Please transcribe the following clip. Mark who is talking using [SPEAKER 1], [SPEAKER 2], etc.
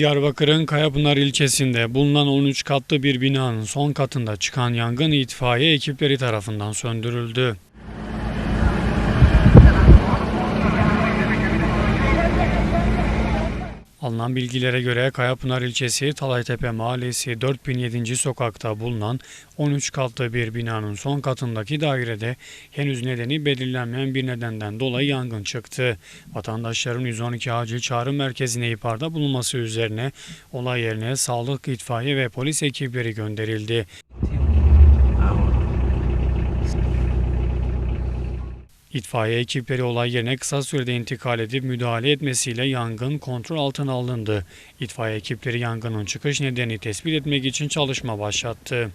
[SPEAKER 1] Diyarbakır'ın Kayapınar ilçesinde bulunan 13 katlı bir binanın son katında çıkan yangın itfaiye ekipleri tarafından söndürüldü. Alınan bilgilere göre Kayapınar ilçesi Talaytepe mahallesi 4007. sokakta bulunan 13 katlı bir binanın son katındaki dairede henüz nedeni belirlenmeyen bir nedenden dolayı yangın çıktı. Vatandaşların 112 acil çağrı merkezine ihbarda bulunması üzerine olay yerine sağlık, itfaiye ve polis ekipleri gönderildi. İtfaiye ekipleri olay yerine kısa sürede intikal edip müdahale etmesiyle yangın kontrol altına alındı. İtfaiye ekipleri yangının çıkış nedeni tespit etmek için çalışma başlattı.